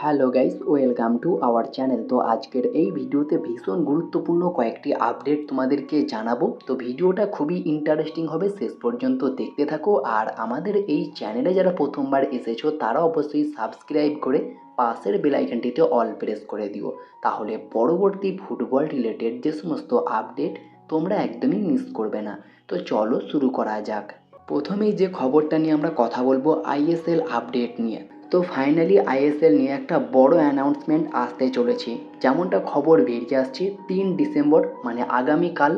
Hello guys, welcome to our channel. তো আজকের এই ভিডিওতে ভীষণ গুরুত্বপূর্ণ কয়েকটি আপডেট তোমাদেরকে জানাব। তো ভিডিওটা খুবই ইন্টারেস্টিং হবে, শেষ পর্যন্ত দেখতে থাকো। আর আমাদের এই চ্যানেলে যারা প্রথমবার এসেছ, তারা অবশ্যই সাবস্ক্রাইব করে পাশের বেলাইকানটিতে অল প্রেস করে দিও। তাহলে পরবর্তী ফুটবল রিলেটেড যে সমস্ত আপডেট তোমরা একদমই মিস করবে না। তো চলো শুরু করা যাক। প্রথমেই যে খবরটা নিয়ে আমরা কথা বলব আইএসএল আপডেট নিয়ে। তো ফাইনালি আইএসএল নিয়ে একটা বড় অ্যানাউন্সমেন্ট আসতে চলেছে। যেমনটা খবর বেরিয়ে আসছে তিন ডিসেম্বর মানে আগামীকাল।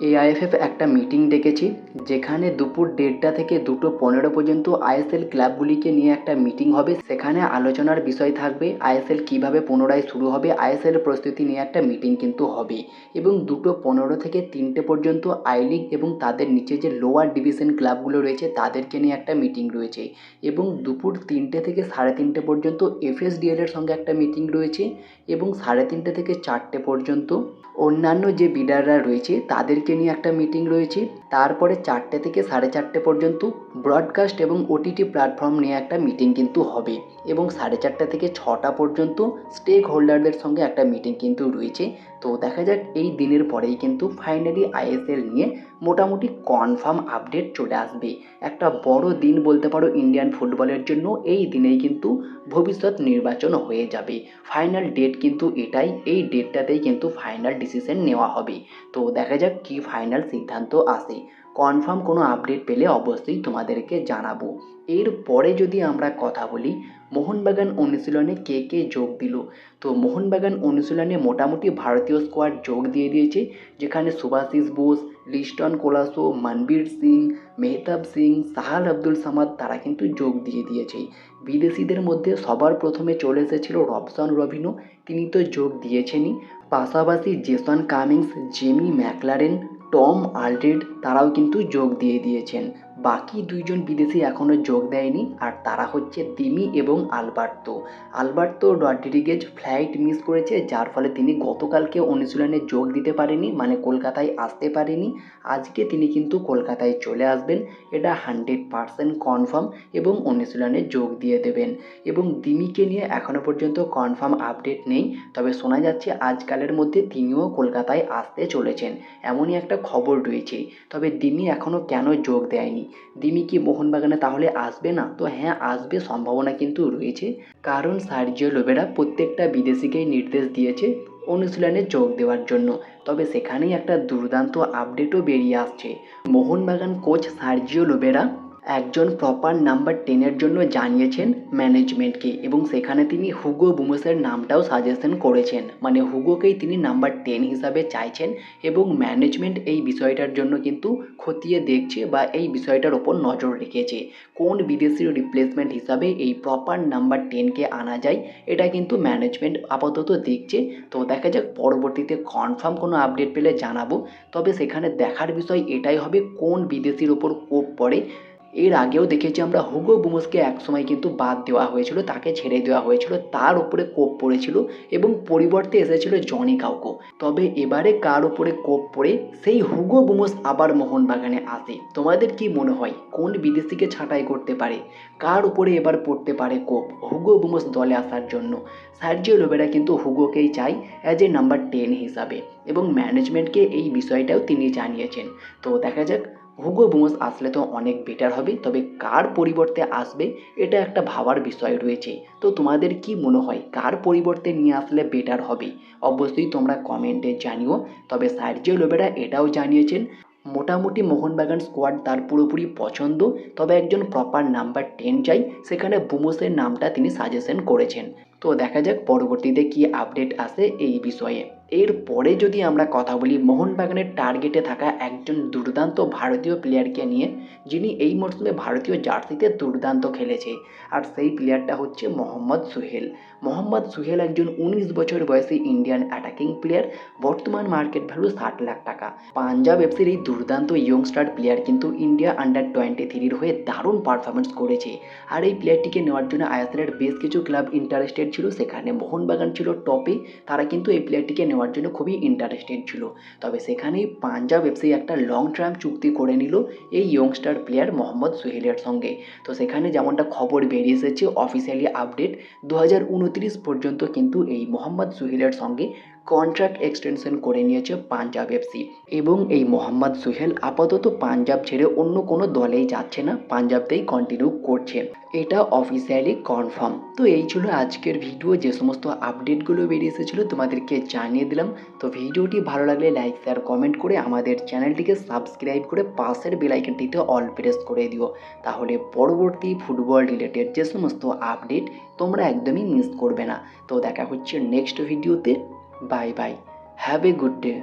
এআইএফএফ একটা মিটিং ডেকেছে। যেখানে দুপুর দেড়টা থেকে দুটো পনেরো পর্যন্ত আইএসএল ক্লাবগুলিকে নিয়ে একটা মিটিং হবে। সেখানে আলোচনার বিষয় থাকবে, আইএসএল কীভাবে পুনরায় শুরু হবে, আইএসএল প্রস্তুতি নিয়ে একটা মিটিং কিন্তু হবে। এবং দুটো পনেরো থেকে তিনটে পর্যন্ত আই লিগ এবং তাদের নিচে যে লোয়ার ডিভিশন ক্লাবগুলো রয়েছে, তাদেরকে নিয়ে একটা মিটিং রয়েছে। এবং দুপুর তিনটে থেকে সাড়ে তিনটে পর্যন্ত এফএসডিএল এর সঙ্গে একটা মিটিং রয়েছে এবং সাড়ে তিনটে থেকে চারটে পর্যন্ত অন্যান্য যে বিডাররা রয়েছে, তাদেরকে নিয়ে একটা মিটিং রয়েছে। তারপরে চারটে থেকে সাড়ে চারটে পর্যন্ত ব্রডকাস্ট এবং ওটিটি প্ল্যাটফর্ম নিয়ে একটা মিটিং কিন্তু হবে। এবং সাড়ে চারটে থেকে ছটা পর্যন্ত স্টেক হোল্ডারদের সঙ্গে একটা মিটিং কিন্তু রয়েছে। তো দেখা যাক, এই দিনের পরেই কিন্তু ফাইনালি আইএসএল নিয়ে মোটামুটি কনফার্ম আপডেট চলে আসবে। একটা বড় দিন বলতে পারো ইন্ডিয়ান ফুটবলের জন্য, এই দিনেই কিন্তু ভবিষ্যৎ নির্বাচন হয়ে যাবে। ফাইনাল ডেট কিন্তু এটাই, এই ডেটটাতেই কিন্তু ফাইনাল ডিসিশন নেওয়া হবে। তো দেখা যাক কি ফাইনাল সিদ্ধান্ত আসে। কনফার্ম কোনো আপডেট পেলে অবশ্যই তোমাদেরকে জানাব। এরপরে যদি আমরা কথা বলি, মোহনবাগান অনুশীলনে কে কে যোগ দিল? তো মোহনবাগান অনুশীলনে মোটামুটি ভারতীয় স্কোয়াড যোগ দিয়ে দিয়েছে, যেখানে সুভাশিস বোস, লিস্টন কোলাসো, মনবীর সিং, মেহতাব সিং, সাহাল আব্দুল সামাদ তারা কিন্তু যোগ দিয়ে দিয়েছে। বিদেশিদের মধ্যে সবার প্রথমে চলে এসেছিল রবসন রবিনো, তিনি তো যোগ দিয়েছেনই। পাশাপাশি Jason Cummings, Jamie Maclaren Tom Aldred তারাও কিন্তু যোগ দিয়ে দিয়েছেন। বাকি দুইজন বিদেশি এখনও যোগ দেয়নি, আর তারা হচ্ছে দিমি এবং Alberto. Alberto Rodriguez flight miss করেছে, যার ফলে তিনি গতকালকে অনুশীলনে যোগ দিতে পারেনি মানে কলকাতায় আসতে পারেনি। আজকে তিনি কিন্তু কলকাতায় চলে আসবেন, এটা হান্ড্রেড পারসেন্ট কনফার্ম এবং অনুশীলনে যোগ দিয়ে দেবেন। এবং দিমিকে নিয়ে এখনও পর্যন্ত কনফার্ম আপডেট নেই, তবে শোনা যাচ্ছে আজকালের মধ্যে তিনিও কলকাতায় আসতে চলেছেন, এমনই একটা খবর রয়েছে। তবে দিমি এখনও কেন যোগ দেয়নি? দিমি কি মোহনবাগানে তাহলে আসবে না? তো হ্যাঁ আসবে, সম্ভাবনা কিন্তু রয়েছে। কারণ সার্জিও লোবেরা প্রত্যেকটা বিদেশিকেই নির্দেশ দিয়েছে অনুশীলনে যোগ দেওয়ার জন্য। তবে সেখানেই একটা দুর্দান্ত আপডেটও বেরিয়ে আসছে। মোহনবাগান কোচ সার্জিও লোবেরা একজন প্রপার নাম্বার টেনের জন্য জানিয়েছেন ম্যানেজমেন্টকে এবং সেখানে তিনি হুগো বুমসের নামটাও সাজেশন করেছেন। মানে হুগোকেই তিনি নাম্বার টেন হিসাবে চাইছেন এবং ম্যানেজমেন্ট এই বিষয়টার জন্য কিন্তু খতিয়ে দেখছে বা এই বিষয়টার ওপর নজর রেখেছে। কোন বিদেশির রিপ্লেসমেন্ট হিসাবে এই প্রপার নাম্বার টেনকে আনা যায়, এটা কিন্তু ম্যানেজমেন্ট আপাতত দেখছে। তো দেখা যাক, পরবর্তীতে কনফার্ম কোনো আপডেট পেলে জানাব। তবে সেখানে দেখার বিষয় এটাই হবে কোন বিদেশির ওপর কোপ পড়ে এর আগেও দেখেছি আমরা হুগো বুমসকে একসময় কিন্তু বাদ দেওয়া হয়েছিল, তাকে ছেড়ে দেওয়া হয়েছিল, তার উপরে কোপ পড়েছিল এবং পরিবর্তে এসেছিল জনি কাউকো। তবে এবারে কার উপরে কোপ পড়ে, সেই হুগো বুমস আবার মোহনবাগানে আসে। তোমাদের কি মনে হয়, কোন বিদেশিকে ছাঁটাই করতে পারে? কার উপরে এবার পড়তে পারে কোপ? হুগো বুমস দলে আসার জন্য। সার্জিও লোবেরা কিন্তু হুগোকেই চাই অ্যাজ এ নাম্বার টেন হিসাবে এবং ম্যানেজমেন্টকে এই বিষয়টাও তিনি জানিয়েছেন। তো দেখা যাক হুগো বুমস আসলে তো অনেক বেটার হবে, তবে কার পরিবর্তে আসবে এটা একটা ভাবার বিষয় রয়েছে। তো তোমাদের কি মনে হয়, কার পরিবর্তে নিয়ে আসলে বেটার হবে? অবশ্যই তোমরা কমেন্টে জানিও, তবে সার্জিও লোবেরা এটাও জানিয়েছেন, মোটামুটি মোহনবাগান স্কোয়াড তার পুরোপুরি পছন্দ, তবে একজন প্রপার নাম্বার টেন চাই, সেখানে বুমোসের নামটা তিনি সাজেশন করেছেন। তো দেখা যাক পরবর্তীতে কি আপডেট আসে এই বিষয়ে। এরপরে যদি আমরা কথা বলি, মোহনবাগানের টার্গেটে থাকা একজন দুর্দান্ত ভারতীয় প্লেয়ারকে নিয়ে, যিনি এই মরশুমে ভারতীয় জার্সিতে দুর্দান্ত খেলেছে। আর সেই প্লেয়ারটা হচ্ছে মোহাম্মদ সুহেল। মোহাম্মদ সুহেল একজন উনিশ বছর বয়সী ইন্ডিয়ান অ্যাটাকিং প্লেয়ার বর্তমান মার্কেট ভ্যালু ষাট লাখ টাকা। পাঞ্জাব এফসির এই দুর্দান্ত ইয়ংস্টার প্লেয়ার কিন্তু ইন্ডিয়া আন্ডার টোয়েন্টি থ্রির হয়ে দারুণ পারফরমেন্স করেছে। আর এই প্লেয়ারটিকে নেওয়ার জন্য আইএসএলের বেশ কিছু ক্লাব ইন্টারেস্টেড ছিল, সেখানে মোহনবাগান ছিল টপে তারা কিন্তু এই প্লেয়ারটিকে নেওয়ার জন্য খুবই ইন্টারেস্টেড ছিল। তবে সেখানেই পাঞ্জাব এফসি একটা লং টার্ম চুক্তি করে নিল এই ইয়ংস্টার প্লেয়ার মোহাম্মদ সোহেলের সঙ্গে। তো সেখানে যেমনটা খবর বেরিয়ে এসেছে অফিসিয়ালি আপডেট দু হাজার উনত্রিশ পর্যন্ত কিন্তু এই মোহাম্মদ সোহেলের সঙ্গে কন্ট্রাক্ট এক্সটেনশন করে নিয়েছে পাঞ্জাব এফসি এবং এই মোহাম্মদ সোহেল আপাতত পাঞ্জাব ছেড়ে অন্য কোনো দলেই যাচ্ছে না, পাঞ্জাবতেই কন্টিনিউ করছে। এটা অফিসিয়ালি কনফার্ম তো এই ছিল আজকের ভিডিও যে সমস্ত আপডেটগুলো বেরিয়ে এসেছিল তোমাদেরকে জানিয়ে দিলাম। তো ভিডিওটি ভালো লাগলে লাইক শেয়ার কমেন্ট করে আমাদের চ্যানেলটিকে সাবস্ক্রাইব করে পাশের বেলাইকনটিতে অল প্রেস করে দিও। তাহলে পরবর্তী ফুটবল রিলেটেড যে সমস্ত আপডেট তোমরা একদমই মিস করবে না। তো দেখা হচ্ছে নেক্সট ভিডিওতে Bye bye. Have a good day.